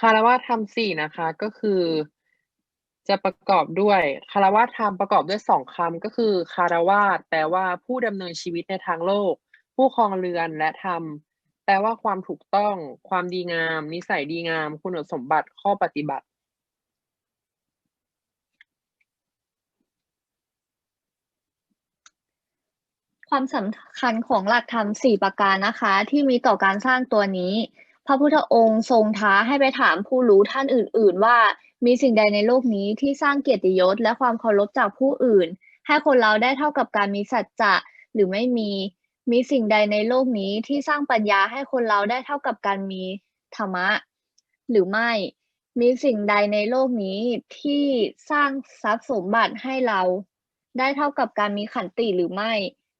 คารวะธรรมสี่นะคะ ก็คือ จะประกอบด้วยคารวะธรรมประกอบด้วยสองคำก็คือคารวะแปลว่าผู้ดำเนินชีวิตในทางโลก ผู้ครองเรือนและธรรมแปลว่าความถูกต้อง ความดีงาม นิสัยดีงาม คุณสมบัติข้อปฏิบัติความสำคัญของหลักธรรมสี่ประการนะคะ ที่มีต่อการสร้างตัวนี้ พระพุทธองค์ทรงท้าให้ไปถามผู้รู้ท่านอื่น ๆ ว่ามีสิ่งใดในโลกนี้ที่สร้างเกียรติยศและความเคารพจากผู้อื่น ให้คนเราได้เท่ากับการมีสัจจะหรือไม่มี มีสิ่งใดในโลกนี้ที่สร้างปัญญาให้คนเราได้เท่ากับการมีธรรมะ หรือไม่ มีสิ่งใดในโลกนี้ที่สร้างทรัพย์สมบัติให้เรา ได้เท่ากับการมีขันติหรือไม่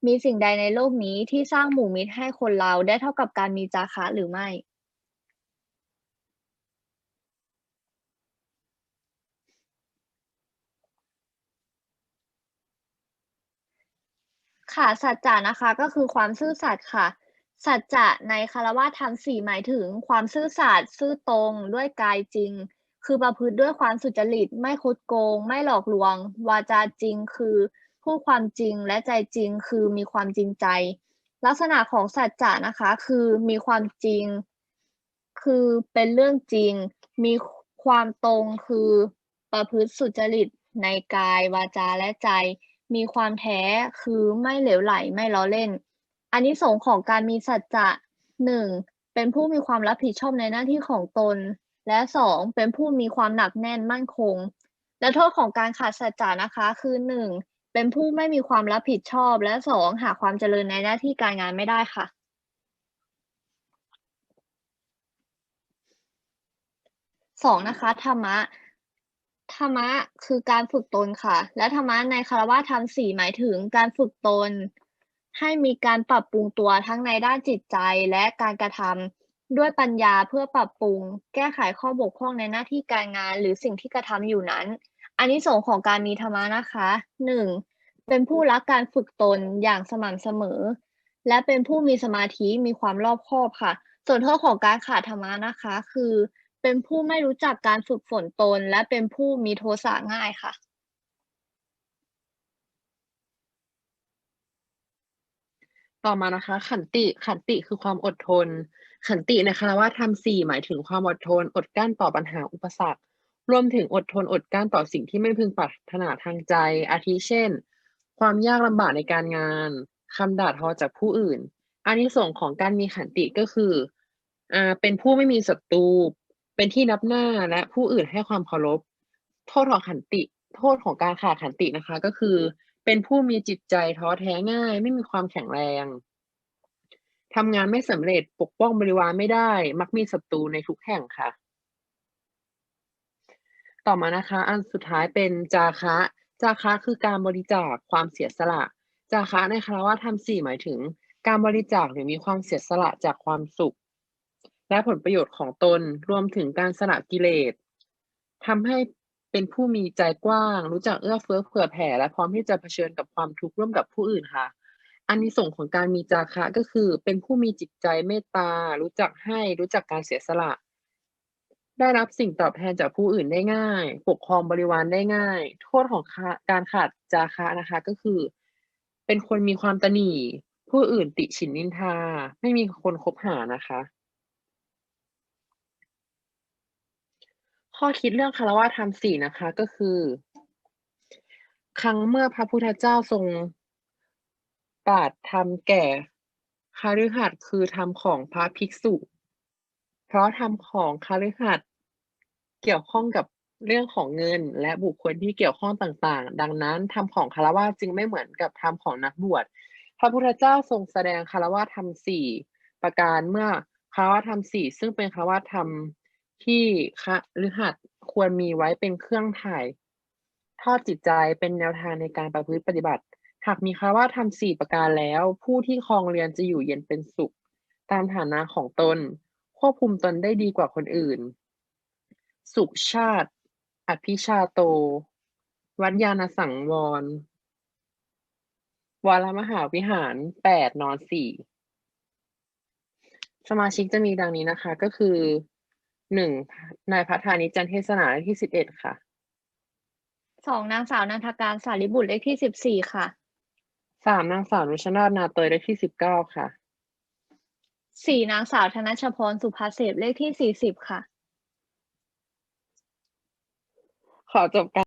มีสิ่งใดในโลกนี้ที่สร้างหมู่มิตรให้คนเราได้เท่ากับการมีจาคะหรือไม่ ค่ะ สัจจะนะคะ ก็คือความซื่อสัตย์ค่ะ สัจจะในคารวะธรรมสี่หมายถึง ความซื่อสัตย์ซื่อตรงด้วยกายจริง คือประพฤติด้วยความสุจริต ไม่คดโกง ไม่หลอกลวง วาจาจริงคือพูดความจริงและใจจริงคือมีความจริงใจ ลักษณะของสัจจะนะคะคือมีความจริง คือเป็นเรื่องจริง มีความตรงคือประพฤติสุจริตในกายวาจาและใจ มีความแท้คือไม่เหลวไหลไม่ล้อเล่นอานิสงส์ของการมีสัจจะหนึ่งเป็นผู้มีความรับผิดชอบในหน้าที่ของตน และสองเป็นผู้มีความหนักแน่นมั่นคง และโทษของการขาดสัจจะนะคะคือหนึ่งเป็นผู้ไม่มีความรับผิดชอบ และสองหาความเจริญในหน้าที่การงานไม่ได้ค่ะสองนะคะธรรมะ รรมะคือการฝึกตนค่ะ และธรรมะในคารวะธรรมสี่หมายถึงการฝึกตน ให้มีการปรับปรุงตัวทั้งในด้านจิตใจและการกระทำด้วยปัญญาเพื่อปรับปรุง แก้ไขข้อบกพร่องในหน้าที่การงาน หรือสิ่งที่กระทำอยู่นั้นอานิสงส์ของการมีธรรมะนะคะหนึ่งเป็นผู้รักการฝึกตนอย่างสม่ำเสมอ และเป็นผู้มีสมาธิมีความรอบคอบค่ะ ส่วนโทษของการขาดธรรมะนะคะ คือ เป็นผู้ไม่รู้จักการฝึกฝนตน และเป็นผู้มีโทสะง่ายค่ะ ต่อมานะคะ ขันติขันติคือความอดทน ขันติในคารวะธรรมสี่หมายถึงความอดทน อดกั้นต่อปัญหาอุปสรรค รวมถึงอดทนอดกั้นต่อสิ่งที่ไม่พึงปรารถนาทางใจ อาทิเช่น ความยากลำบากในการงานคำด่าทอจากผู้อื่นอานิสงส์ของการมีขันติก็คืออ่าเป็นผู้ไม่มีศัตรู เป็นที่นับหน้าและผู้อื่นให้ความเคารพ โทษของขันติ โทษของการขาดขันตินะคะ ก็คือ เป็นผู้มีจิตใจท้อแท้ง่าย ไม่มีความแข็งแรงทำงานไม่สำเร็จปกป้องบริวารไม่ได้ มักมีศัตรูในทุกแห่งค่ะ ต่อมานะคะ อันสุดท้ายเป็นจาคะ จาคะคือการบริจาคความเสียสละ จาคะในคารวะธรรมสี่หมายถึง การบริจาคหรือมีความเสียสละจากความสุข และผลประโยชน์ของตนรวมถึงการสละกิเลสทำให้เป็นผู้มีใจกว้าง รู้จักเอื้อเฟื้อเผื่อแผ่และพร้อมที่จะเผชิญกับความทุกข์ร่วมกับผู้อื่นค่ะอานิสงส์ของการมีจาคะก็คือ เป็นผู้มีจิตใจเมตตา รู้จักให้รู้จักการเสียสละ ได้รับสิ่งตอบแทนจากผู้อื่นได้ง่าย ปกครองบริวารได้ง่าย โทษของการขาดจาคะนะคะก็คือ เป็นคนมีความตนีผู้อื่นติฉินนินทา ไม่มีคนคบหานะคะ ข้อคิดเรื่องคารวะธรรมสี่นะคะ ก็คือ ครั้งเมื่อพระพุทธเจ้าทรงตรัสธรรมแก่คฤหัสคือธรรมของพระภิกษุ เพราะธรรมของคฤหัสเกี่ยวข้องกับเรื่องของเงินและบุคคลที่เกี่ยวข้องต่างๆ ดังนั้นธรรมของคารวะจึงไม่เหมือนกับธรรมของนักบวช พระพุทธเจ้าทรงแสดงคารวะธรรมสี่ประการเมื่อคารวะธรรมสี่ซึ่งเป็นคารวะธรรม ที่คฤหัสถ์ควรมีไว้เป็นเครื่องถ่ายทอดจิตใจเป็นแนวทางในการประพฤติปฏิบัติ หากมีคาวะธรรมสี่ประการแล้ว ผู้ที่ครองเรือนจะอยู่เย็นเป็นสุข ตามฐานะของตน ควบคุมตนได้ดีกว่าคนอื่น สุขชาติ อภิชาโต วัดยาณสังวร วรมหาวิหารแปดนอนสี่สมาชิกจะมีดังนี้นะคะ ก็คือ หนึ่งนายพัฒานิจจันเทศนาเลขที่สิบเอ็ดค่ะสองนางสาวนันทการสารีบุตรเลขที่สิบสี่ค่ะสามนางสาวนุชนาธนาเตยเลขที่สิบเก้าค่ะสี่นางสาวธนชพรสุภาเสพเลขที่สี่สิบค่ะ ขอจบการ